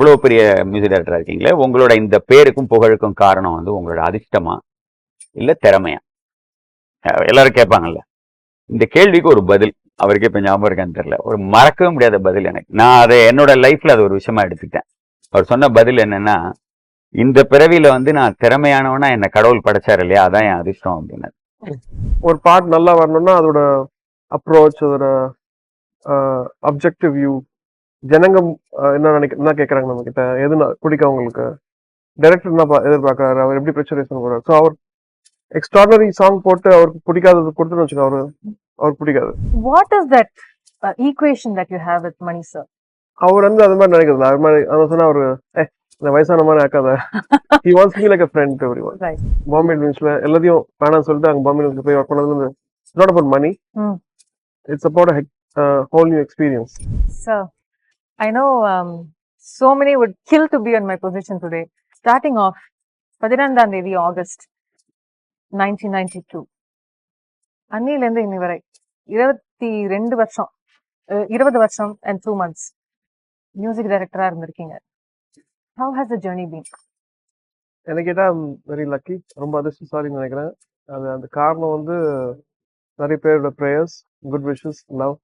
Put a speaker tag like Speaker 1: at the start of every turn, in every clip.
Speaker 1: இவ்வளோ பெரிய மியூசிக் டைரக்டராக இருக்கீங்களே உங்களோட இந்த பேருக்கும் புகழுக்கும் காரணம் வந்து உங்களோட அதிர்ஷ்டமா இல்லை திறமையா? எல்லாரும் கேட்பாங்கல்ல. இந்த கேள்விக்கு ஒரு பதில். அவருக்கு இப்போ ஞாபகம் இருக்கான்னு தெரியல. ஒரு மறக்கவே முடியாத பதில் எனக்கு. நான் அதை என்னோட லைஃப்ல அது ஒரு விஷயமா எடுத்துக்கிட்டேன். அவர் சொன்ன பதில் என்னன்னா இந்த பிறவியில வந்து நான் திறமையானவனா என்ன கடவுள் படைச்சார் இல்லையா? அதான் என் அதிர்ஷ்டம் அப்படின்னு
Speaker 2: ஒரு பாட் நல்லா வரணும்னா அதோட அப்ரோச் அதோட அப்ஜெக்டிவ் வியூ ஜனங்க என்ன நினைக்க என்ன கேட்குறாங்க நம்ம கிட்ட எது பிடிக்கும் அவங்களுக்கு டைரக்டர் என்ன எதிர்பார்க்கறாரு? அவர் எப்படி ப்ரெஷரைஸ் பண்ண போறாரு ஸோ அவர் எக்ஸ்ட்ராடனரி சாங் போட்டு அவருக்கு பிடிக்காதது கொடுத்துன்னு வச்சுக்கோ அவரு அவருக்கு பிடிக்காது.
Speaker 3: Is that uh, equation that you have with Mani sir?
Speaker 2: அவர் வந்து அது மாதிரி நினைக்கிறது அது மாதிரி அதை சொன்னா அவரு ஏ இந்த வயசான மாதிரி ஆக்காத. He wants me like a friend every
Speaker 3: one.
Speaker 2: Bombay இன்வென்ஸ்ல எல்லாத்தையும் வேணாம்னு சொல்லிட்டு அங்க பாம்பே இன்வென்ஸ்ல போய் ஒர்க் பண்ணது வந்து not about
Speaker 3: money.
Speaker 2: It's about whole new experience
Speaker 3: Sir, I know um, so many would kill to be on my position today. Starting off, தேதி August nineteen ninety two அன்னிலேருந்து இன்னி வரை இருபத்தி ரெண்டு வருஷம் இருபது வருஷம் அண்ட் டூ மந்த்ஸ் மியூசிக் டைரக்டராக இருந்திருக்கீங்க. How has the journey been
Speaker 2: எனக்கு கேட்டால் வெரி லக்கி ரொம்ப அதிர்ஷ்டசாலின்னு நினைக்கிறேன். அது அந்த காரணம் வந்து நிறைய பேரோட ப்ரேயர்ஸ் குட் விஷஸ் லவ்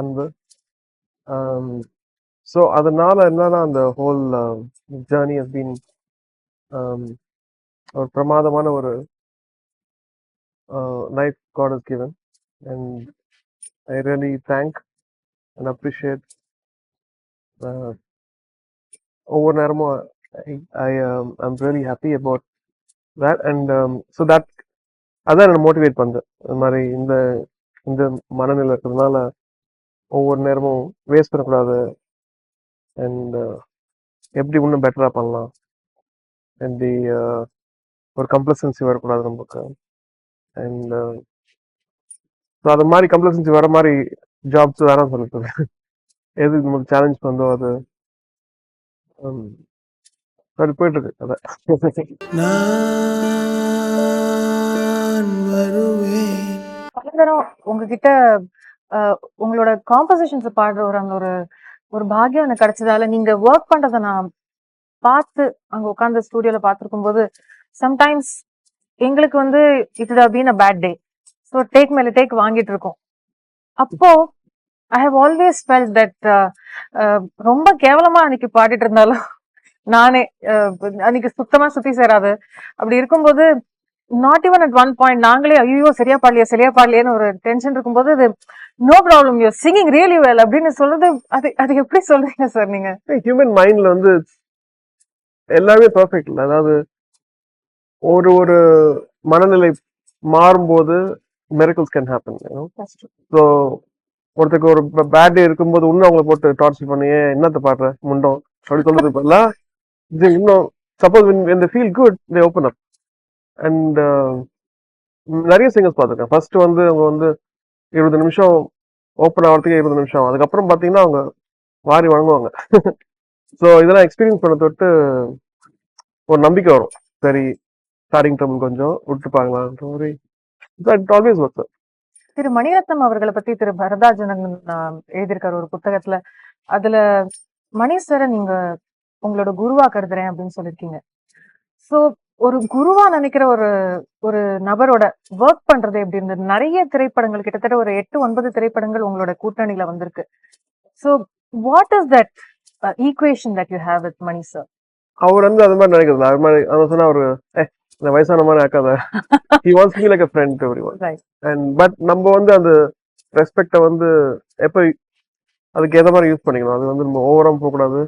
Speaker 2: அன்பு. Um, ஸோ அதனால என்னன்னா அந்த ஹோல் ஜேர்னி ஹஸ் பீன் ஒரு பிரமாதமான ஒரு life God is given and I really thank and appreciate ஒவ்வொரு நேரமும் I I um, I'm really happy about that. And um, அதான் என்ன மோட்டிவேட் பண்ணுது. இந்த மாதிரி இந்த இந்த மனநிலை இருக்கிறதுனால ஒவ்வொரு நேரமும் வேஸ்ட் பண்ணக்கூடாது. அண்ட் எப்படி இன்னும் பெட்டராக பண்ணலாம்? எப்படி uh, ஒரு கம்ப்ளசன்சி வரக்கூடாது நமக்கு. அண்ட் ஸோ அது மாதிரி கம்ப்ளசன்சி வர மாதிரி ஜாப்ஸ் வேணாம் சொல்லிட்டு எது நமக்கு சேலஞ்ச் பண்ணதோ அது. Um, அப்படி போயிட்டு இருக்கு
Speaker 4: நான் வருவேன்.
Speaker 3: உங்ககிட்ட உங்களோட காம்போசிஷன்ஸ் பாடுற ஒரு அந்த ஒரு ஒரு பாக்கியம் எனக்கு கிடைச்சதால நீங்க ஒர்க் பண்றத நான் பார்த்து அங்க உட்காந்து ஸ்டூடியோல பார்த்திருக்கும் போது சம்டைம்ஸ் எங்களுக்கு வந்து it been a bad day so take மேல டேக் வாங்கிட்டு இருக்கோம். அப்போ I have always felt that ரொம்ப கேவலமா அன்னைக்கு பாடிட்டு இருந்தாலும் நானே அன்னைக்கு சுத்தமா சுத்தி சேராது. அப்படி இருக்கும்போது not even at one point நாங்களே ஐயோ சரியா பாடலையா சரியா பாடலையேன்னு ஒரு டென்ஷன் இருக்கும்போது அது no problem you singing really well அப்படின்னு சொல்றது அது அது எப்படி சொல்றீங்க சார் நீங்க?
Speaker 2: ஹியூமன் மைண்ட்ல வந்து எல்லாமே பெர்ஃபெக்ட் இல்லை. அதாவது ஒரு ஒரு மனநிலை மாறும்போது மெரிக்கல்ஸ் கேன் ஹேப்பன் ஸோ ஒருத்தருக்கு ஒரு பேட் டே இருக்கும்போது இன்னும் அவங்கள போட்டு டார்ச்சர் பண்ணி "ஏன் என்னத்த பாடுற? முண்டம். அப்படி சொல்றது பதிலா இது இன்னும் சப்போஸ் இந்த feel good they open up and uh, நிறைய சிங்கர்ஸ் பார்த்துருக்கேன். ஃபர்ஸ்ட் வந்து அவங்க வந்து இருபது நிமிஷம் ஓப்பன் ஆகிறதுக்கு இருபது நிமிஷம். அதுக்கப்புறம் பார்த்தீங்கன்னா அவங்க வாரி வழங்குவாங்க. ஸோ இதெல்லாம் எக்ஸ்பீரியன்ஸ் பண்ண தொட்டு ஒரு நம்பிக்கை வரும். சரி ஸ்டார்டிங் ட்ரபிள் கொஞ்சம் விட்டு பார்க்கலான்ற ஒரு ஆல்வேஸ் ஒர்க்
Speaker 3: திரு மணிரத்னம் அவர்களை பத்தி திரு பரதாஜனன் எழுதியிருக்காரு ஒரு புத்தகத்துல. அதுல மணி சாரை நீங்க உங்களோட குருவா கருதுறேன் அப்படின்னு சொல்லிருக்கீங்க ஸோ ஒரு குருவா நினைக்கிற ஒரு ஒரு நபரோட ஒர்க் பண்றது எப்படி இருந்தது? நிறைய திரைப்படங்கள் கிட்டத்தட்ட ஒரு எட்டு ஒன்பது திரைப்படங்கள் உங்களோட கூட்டணியில வந்திருக்கு. So what is that equation that you have with Mani sir
Speaker 2: அவர் வந்து அது மாதிரி நினைக்கிறது அது மாதிரி அதை சொன்னா அவரு இந்த வயசான மாதிரி ஆக்காத. He wants me like a friend every one
Speaker 3: Right.
Speaker 2: And but நம்ம வந்து அந்த ரெஸ்பெக்டை வந்து எப்போ அதுக்கு எந்த மாதிரி யூஸ் பண்ணிக்கணும். அது வந்து நம்ம ஓவராக போகக்கூடாது.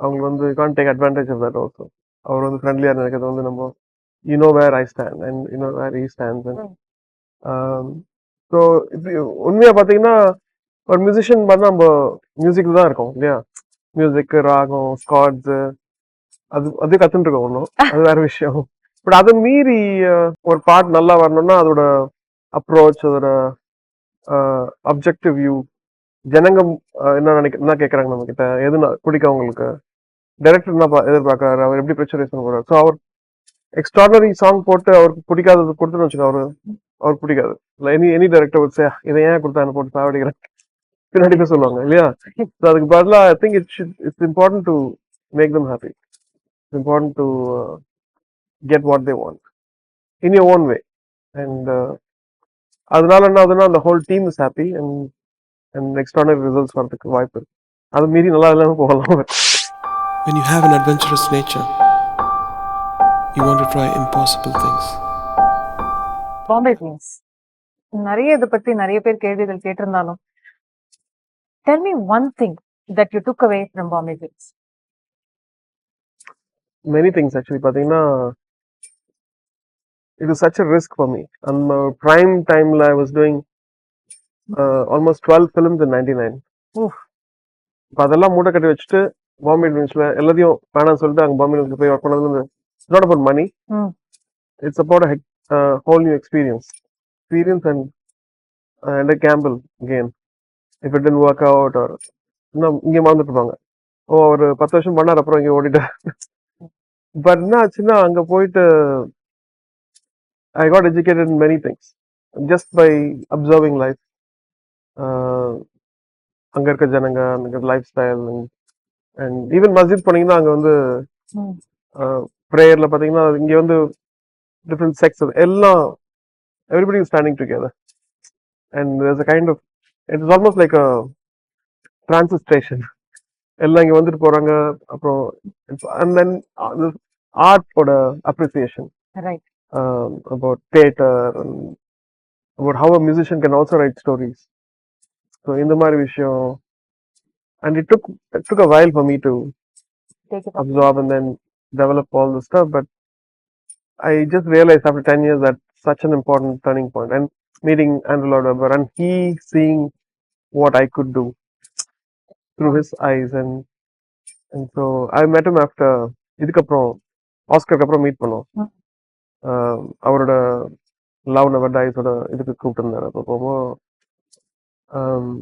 Speaker 2: அவங்க வந்து can take advantage of that also அவர் வந்து ஃப்ரெண்ட்லியாக நினைக்கிறது வந்து நம்ம you know where I stand and you know where we stand so இப்படி உண்மையாக பார்த்தீங்கன்னா ஒரு மியூசிஷியன் பார்த்தா நம்ம மியூசிக்கில் தான் இருக்கோம் இல்லையா? மியூசிக் ராகம் ஸ்காட்ஸு அது அது கத்துட்டு இருக்கோம் ஒன்றும் அது வேற விஷயம். பட் அதை மீறி ஒரு பாட் நல்லா வரணும்னா அதோட அப்ரோச் அதோட அப்ஜெக்டிவ் வியூ ஜனங்க என்ன நினைக்க என்ன கேட்குறாங்க நம்ம கிட்ட? எது பிடிக்கும் அவங்களுக்கு டைரக்டர் என்ன பா- எதிர்பார்க்கறாரு? அவர் எப்படி ப்ரெஷரைஸ் பண்ண போறாரு? ஸோ அவர் எக்ஸ்ட்ராடனரி சாங் போட்டு அவருக்கு பிடிக்காதது கொடுத்துன்னு வச்சுக்கோ அவரு அவருக்கு பிடிக்காது. இல்லை எனி எனி டைரக்டர் வச்சு இதை ஏன் கொடுத்தா போட்டு சாவடிக்கிறேன்? பின்னாடி போய் சொல்லுவாங்க இல்லையா? ஸோ அதுக்கு பதிலா I think it's it's important to make them happy it's important to get what they want in your own way and அதனால என்ன ஆகுதுன்னா அந்த whole team is happy and and extraordinary results வரதுக்கு வாய்ப்பு இருக்கு. அது மீறி நல்லா இல்லாமல் போகலாம்.
Speaker 4: When you have an adventurous nature, you want to try impossible things.
Speaker 3: Bombay dreams நிறைய இதை பத்தி நிறைய பேர் கேள்விகள் கேட்டிருந்தாலும் tell me one thing that you took away from Bombay dreams
Speaker 2: many things actually பார்த்தீங்கன்னா it was such a risk for me. On my prime time, I was doing uh, almost 12 films in 99.
Speaker 3: Oof.
Speaker 2: இப்போ அதெல்லாம் மூட்டை கட்டி வச்சுட்டு பாம்பே ட்ரீம்ஸ்ல எல்லாத்தையும் வேணாம்னு சொல்லிட்டு அங்கே பாம்பே ட்ரீம்ஸ்ல போய் ஒர்க் பண்ணதுல it's not about
Speaker 3: money.
Speaker 2: It's about whole new experience experience and and gamble game if it didn't work out or இன்னும் இங்கே மறந்துட்டு இருப்பாங்க. ஓ ஒரு பத்து வருஷம் பண்ணார் அப்புறம் இங்கே ஓடிட்டார். பட் என்ன ஆச்சுன்னா அங்கே போயிட்டு got educated in many things. Just by observing life. Uh, அங்க இருக்க ஜனங்க அங்க லைஃப் ஸ்டைல் அண்ட் ஈவன் மஸ்ஜித் போனீங்கன்னா அங்க வந்து
Speaker 3: Mm.
Speaker 2: ப்ரேயர்ல பாத்தீங்கன்னா இங்க வந்து டிஃப்ரெண்ட் செக்ஸ் எல்லாம் everybody standing together and there's a kind of it is almost like a transit station எல்லாம் இங்க வந்துட்டு போறாங்க அப்புறம் and then ஆர்ட்டோட appreciation
Speaker 3: right
Speaker 2: um, about theater and about how a musician can also write stories. So in the Mari விஷயம் and it took it took a while for me to
Speaker 3: take it
Speaker 2: absorb and then develop all the stuff, but I just realized after 10 years that such an important turning point and meeting Andrew Lloyd Webber and he seeing what I could do through his eyes and and so I met him after இதுக்கப்புறம் ஆஸ்கருக்கு அப்புறம் meet பண்ணோம்
Speaker 3: ம்.
Speaker 2: ஆஹ் அவரோட love நவர் டைஸோட இதுக்கு கூப்பிட்டுருந்தாரு அப்போ போகும்போது ஆம்,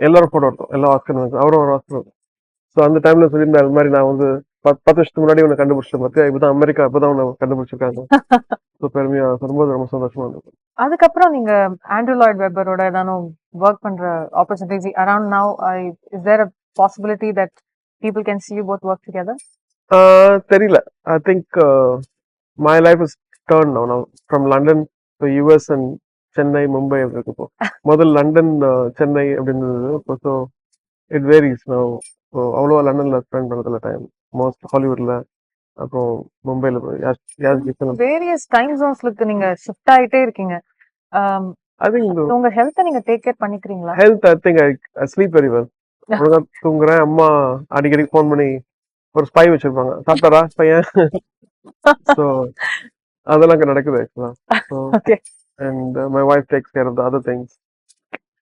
Speaker 2: எல்லாரும் போட்டோ எடுத்தோம். எல்லா ஆஸ்கர் அவரும் ஒரு ஆஸ்கர் ஸோ அந்த டைம்ல சொல்லியிருந்தாரு இது மாதிரி நான் வந்து பத்து வருஷத்துக்கு முன்னாடி உன்னை கண்டுபிடிச்சிட்டேன் பார்த்தியா இப்பதான் அமெரிக்கா இப்பதான் உன்னை கண்டுபிடிச்சிருக்காங்க. ஸோ பெருமையா சொல்லும்போது ரொம்ப சந்தோஷமா இருந்தது.
Speaker 3: அதுக்கப்புறம் நீங்க ஆண்ட்ரூ லாய்ட் வெப்பரோட ஏதானும் ஒர்க் பண்ற opportunities around now is there a possibility that people can you both work together?
Speaker 2: Ah தெரியல. I think my life is turn no from London to US and Chennai Mumbai அப்படி இருக்கு இப்போ முதல் London Chennai அப்படின்னு இருந்தது. இப்போ so it varies no so அவ்வளோவா லண்டன்ல ஸ்பெண்ட் பண்ணதில்ல டைம் மோஸ்ட் ஹாலிவுட்ல அப்புறம் மும்பைல ஐ
Speaker 3: வேரியஸ் டைம் ஜோன்ஸ்லுக்கு நீங்க ஷிஃப்ட் ஆயிட்டே இருக்கீங்க.
Speaker 2: திங்க்
Speaker 3: உங்க ஹெல்த்தை நீங்க டேக் கேர் பண்ணிக்கிறீங்களா?
Speaker 2: Health I think I sleep very well ஒழுங்கா தூங்குறேன். அம்மா அடிக்கடி ஃபோன் பண்ணி ஒரு ஸ்பை வச்சிருப்பாங்க. சாப்பிட்டாரா பையன் ஸோ அதெல்லாம் நடக்குது ஆக்சுவலா So
Speaker 3: Okay.
Speaker 2: And my wife takes care of the other things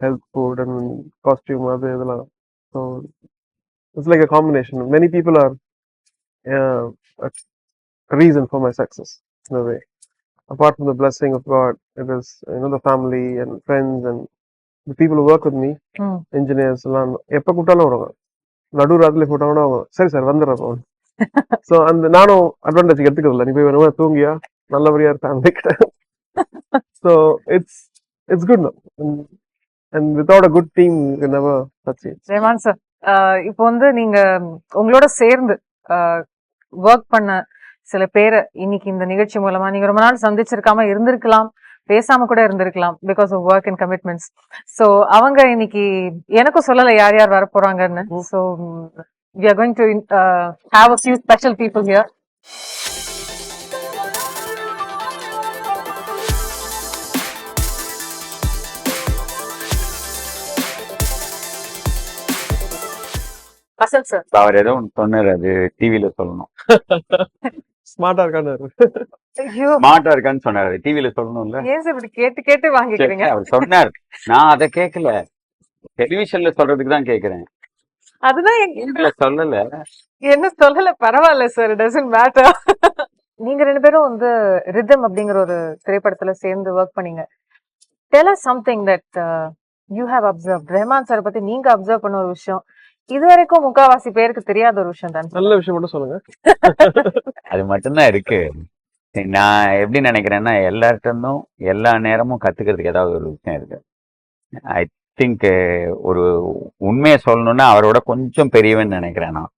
Speaker 2: health food and costume அது இதெல்லாம் so it's like a combination many people are reason for my success இந்த way apart from the blessing of God, it is you know the family and friends and the people who work with me,
Speaker 3: ம்.
Speaker 2: engineers எல்லாம் எப்ப கூப்பிட்டாலும் வருவாங்க நடு ராத்திரி போட்டாங்கன்னா அவங்க சரி சார் வந்துடுறோம் ஸோ அந்த நானும் அட்வான்டேஜ் எடுத்துக்கிறதில்ல நீ போய் வேணுமா தூங்கியா நல்லபடியா ஃபேமிலி கிட்ட so it's it's good and without a good team you never succeed
Speaker 3: Rahman sir இப்போ வந்து நீங்க உங்களோட சேர்ந்து ஒர்க் பண்ண சில பேரை இன்னைக்கு இந்த நிகழ்ச்சி மூலமா நீங்க ரொம்ப நாள் சந்திச்சிருக்காம இருந்திருக்கலாம் பேசாம கூட இருந்திருக்கலாம் because of work and commitments so அவங்க இன்னைக்கு எனக்கும் சொல்லல யார் யார் வர போறாங்கன்னு. So we are going to have a few special people here Vasanth sir.
Speaker 1: அவர் ஏதோ ஒன்று சொன்னார் அது டிவியில சொல்லணும்.
Speaker 2: ஸ்மார்ட்டா இருக்கான்னு
Speaker 3: ஐயோ.
Speaker 1: ஸ்மார்ட்டா இருக்கான்னு சொன்னாரு டிவியில சொல்லணும்ல.
Speaker 3: ஏன் சார் இப்படி கேட்டு கேட்டு வாங்கிக்கிறீங்க?
Speaker 1: சரி, அவர் சொன்னார். நான் அதை கேட்கல டெலிவிஷன்ல சொல்றதுக்கு தான் கேக்குறேன்.
Speaker 3: அதுதான்
Speaker 1: சொல்லல.
Speaker 3: என்ன சொல்லல? பரவாயில்ல சார் டசன்ட் மேட்டர் நீங்க ரெண்டு பேரும் வந்து ரிதம் அப்படிங்கிற ஒரு திரைப்படத்துல சேர்ந்து ஒர்க் பண்ணீங்க. Tell something that you have observe Rahman sir பத்தி நீங்க அப்சர்வ் பண்ண ஒரு விஷயம். இது வரைக்கும் முக்காவாசி பேருக்கு தெரியாத ஒரு விஷயம் தான்.
Speaker 2: நல்ல விஷயம் மட்டும் சொல்லுங்க.
Speaker 1: அது மட்டும்தான் இருக்கு. நான் எப்படி நினைக்கிறேன்னா எல்லார்ட்ட இருந்தும் எல்லா நேரமும் கத்துக்கிறதுக்கு ஏதாவது ஒரு விஷயம் இருக்கு. ஐ திங்க் ஒரு உண்மையை சொல்லணும்னா அவரோட கொஞ்சம் பெரியவன் நினைக்கிறேன் நான்.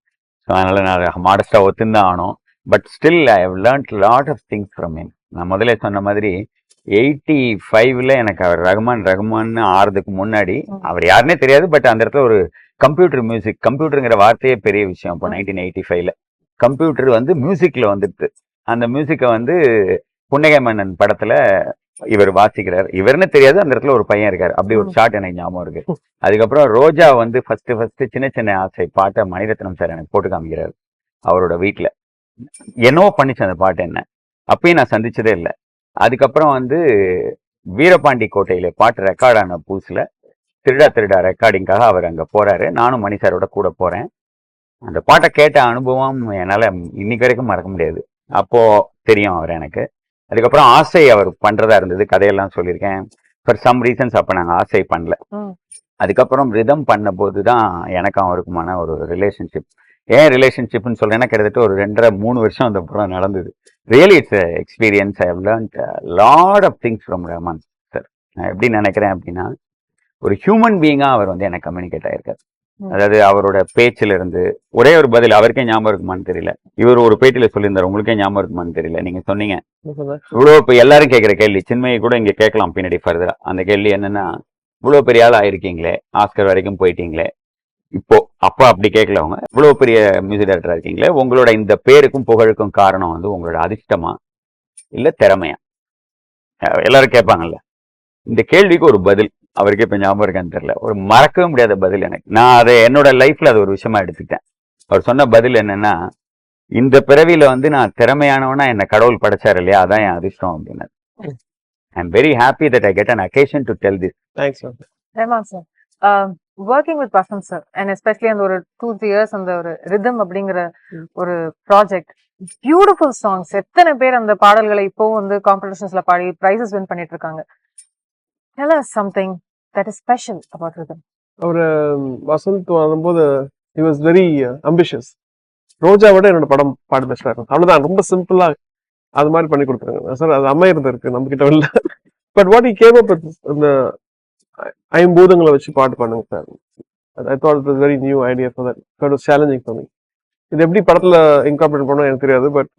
Speaker 1: ஸோ அதனால நான் மாடஸ்டா ஒத்துந்தான் ஆனோம் but still I have learnt lot of things from him. நான் முதல்ல சொன்ன மாதிரி எயிட்டி ஃபைவ்ல எனக்கு அவர் ரகுமான் ரகுமான்னு ஆறதுக்கு முன்னாடி. அவர் யாருன்னே தெரியாது பட் அந்த இடத்துல ஒரு கம்ப்யூட்டர் மியூசிக் கம்ப்யூட்டருங்கிற வார்த்தையே பெரிய விஷயம் இப்போ. நைன்டீன் எயிட்டி ஃபைவ்ல கம்ப்யூட்டர் வந்து மியூசிக்ல வந்துட்டு அந்த மியூசிக்கை வந்து புன்னகை மன்னன் படத்துல இவர் வாசிக்கிறார். இவர்னு தெரியாது அந்த இடத்துல ஒரு பையன் இருக்காரு. அப்படி ஒரு. ஷாட் எனக்கு ஞாபகம் இருக்கு. அதுக்கப்புறம் ரோஜா வந்து ஃபர்ஸ்ட் ஃபர்ஸ்ட் சின்ன சின்ன ஆசை. பாட்டை மணிரத்னம் சார் எனக்கு போட்டு காமிக்கிறாரு அவரோட வீட்ல. என்னவோ பண்ணிச்சு அந்த பாட்டு என்ன. அப்பயும் நான் சந்திச்சதே இல்லை. அதுக்கப்புறம் வந்து வீரபாண்டி கோட்டையில பாட்டு ரெக்கார்ட் ஆன புதுசுல திருடா திருடா ரெக்கார்டிங்காக அவர் அங்க போறாரு. நானும் மணி சாரோட கூட போறேன். அந்த பாட்டை கேட்ட அனுபவம் என்னால இன்னைக்கு வரைக்கும் மறக்க முடியாது. அப்போ தெரியும் அவர் எனக்கு. அதுக்கப்புறம் ஆசை அவர் பண்றதா இருந்தது. கதையெல்லாம் சொல்லியிருக்கேன். ஃபார் சம் ரீசன்ஸ் அப்ப நாங்க ஆசை பண்ணல. அதுக்கப்புறம் ரிதம் பண்ண போது தான் எனக்கும் அவருக்குமான ஒரு ரிலேஷன்ஷிப் ஏன் ரிலேஷன்ஷிப்னு சொல்றேன்னா கிட்டத்தட்ட ஒரு ரெண்டரை மூணு வருஷம் அந்த படம் நடந்தது. Really it's experience I learnt lot of things from Rahman sir நான் எப்படி நினைக்கிறேன் அப்படின்னா ஒரு ஹியூமன் பீயிங்கா அவர் வந்து எனக்கு கம்யூனிகேட் ஆயிருக்காரு. அதாவது அவரோட பேச்சுல இருந்து ஒரே ஒரு பதில் அவருக்கே ஞாபகம் இருக்குமான்னு தெரியல. இவர் ஒரு பேட்டியில சொல்லியிருந்தார் உங்களுக்கே ஞாபகம் இருக்குமான்னு தெரியல. நீங்க சொன்னீங்க.
Speaker 2: என்ன சொன்னேன்?
Speaker 1: இவ்வளோ இப்போ எல்லாரும் கேட்குற கேள்வி சின்மையை கூட இங்க கேட்கலாம் பின்னாடி ஃபர்தரா அந்த கேள்வி என்னன்னா இவ்வளோ பெரிய ஆள் ஆயிருக்கீங்களே ஆஸ்கர் வரைக்கும் போயிட்டீங்களே? இப்போ அப்பா அப்படி கேட்கல அவங்க. இவ்வளோ பெரிய மியூசிக் டைரக்டரா இருக்கீங்களே? உங்களோட இந்த பேருக்கும் புகழுக்கும் காரணம் வந்து உங்களோட அதிர்ஷ்டமா? இல்ல திறமையா? எல்லாரும் கேட்பாங்கல்ல. இந்த கேள்விக்கு ஒரு பதில். அவருக்கு இப்ப ஞாபகம் இருக்கான்னு தெரியல. ஒரு மறக்கவே முடியாத பதில் எனக்கு. நான் அதை என்னோட லைஃப்ல அது ஒரு விஷயமா எடுத்துக்கிட்டேன். அவர் சொன்ன பதில் என்னன்னா இந்த பிறவியில வந்து நான் திறமையானவனா என்ன கடவுள் படைச்சாரு இல்லையா? அதான் என் அதிர்ஷ்டம் அப்படின்னாரு. I am very happy that I get an occasion to tell this
Speaker 2: Thanks, sir.
Speaker 3: Rahman sir working with Vasanth sir and especially அந்த ஒரு டூ த்ரீ இயர்ஸ் அந்த ஒரு ரிதம் அப்படிங்கிற. ஒரு ப்ராஜெக்ட் பியூட்டிஃபுல் சாங்ஸ் எத்தனை பேர் அந்த பாடல்களை இப்போவும் வந்து காம்படிஷன்ஸ்ல பாடி ப்ரைசஸ் வின் பண்ணிட்டு இருக்காங்க. Tell us something. That is special about rhythm.
Speaker 2: அவர் வசந்த் வரும்போது he was very ambitious Roja விட என்னோட படம் பாடு பெஸ்டா இருக்கும். அவ்வளவுதான். ரொம்ப சிம்பிளா அது மாதிரி பண்ணி கொடுத்துருங்க சார் அது அம்மா இருந்திருக்கு நம்ம கிட்ட இல்ல but what he came up இந்த ஐம்பூதங்களை வச்சு பாட்டு பண்ணுங்க sir. I thought it very new idea for that it was challenging for me இது எப்படி படத்துல இன்கார்பரேட் பண்ணணும் எனக்கு தெரியாது but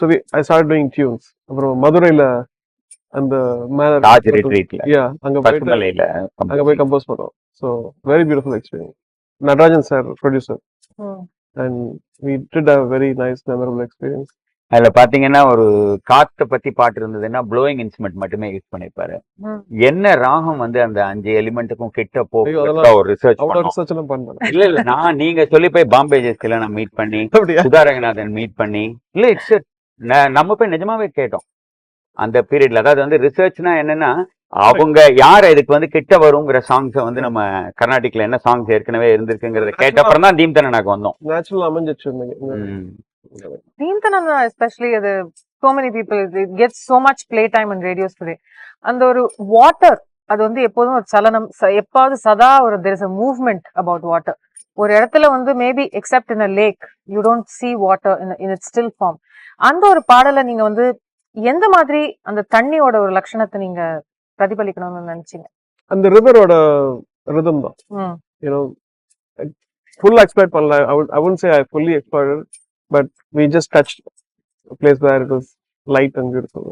Speaker 2: so I start doing tunes அப்புறம் மதுரையில அந்த மேல
Speaker 1: ராஜ் ரிட்ரீட்ல
Speaker 2: யா அங்க போயிட்டு
Speaker 1: பசுமலையில
Speaker 2: அங்க போய் கம்போஸ் பண்ணோம் so very beautiful experience Natarajan sir producer and we did a very nice memorable experience
Speaker 1: அதுல பாத்தீங்கன்னா ஒரு காத்தை பத்தி பாட்டு இருந்ததுன்னா ப்ளோயிங் இன்ஸ்ட்ருமெண்ட் மட்டுமே யூஸ் பண்ணிருப்பாரு. என்ன ராகம் வந்து அந்த அஞ்சு எலிமெண்ட்டுக்கும் கிட்ட
Speaker 2: அதெல்லாம்
Speaker 1: ஒரு ரிசர்ச் இல்ல இல்ல நான் நீங்க சொல்லி போய் பாம்பே ஜெஸ்டில நான் மீட் பண்ணி
Speaker 2: அப்படியா?
Speaker 1: சுதா ரங்கநாதன் மீட் பண்ணி இல்ல இட்ஸ் நம்ம போய் நிஜமாவே கேட்டோம். அந்த பீரியட்ல அதாவது வந்து ரிசர்ச்னா என்னன்னா அவங்க யார் இதுக்கு வந்து கிட்ட வருங்கிற சாங்ஸ் வந்து நம்ம கர்நாடிக்ல என்ன சாங்ஸ் ஏற்கனவே இருந்திருக்குங்கிறத கேட்ட அப்புறம் தான் தீம் தானே வந்தோம்.
Speaker 2: நேச்சுரல் அமைஞ்சிச்சு.
Speaker 3: தீம்தனந்தா எஸ்பெஷலி அது so many people it gets so much play time in radios today. அந்த ஒரு வாட்டர் அது வந்து எப்போதும் ஒரு சலனம் ச- எப்பாவது சதா ஒரு there is a movement about water. ஒரு இடத்துல வந்து maybe except in a lake you don't see water in in its still form. அந்த ஒரு பாடலை நீங்க வந்து எந்த மாதிரி அந்த தண்ணியோட ஒரு லட்சணத்தை நீங்க பிரதிபலிக்கணும்னு நினைச்சீங்க?
Speaker 2: அந்த ரிவரோட ரிதம் தான். யூனோ ஃபுல் எக்ஸ்ப்ளைட் பண்ணல. I would say I fully exploited but we just touch places where it was light and beautiful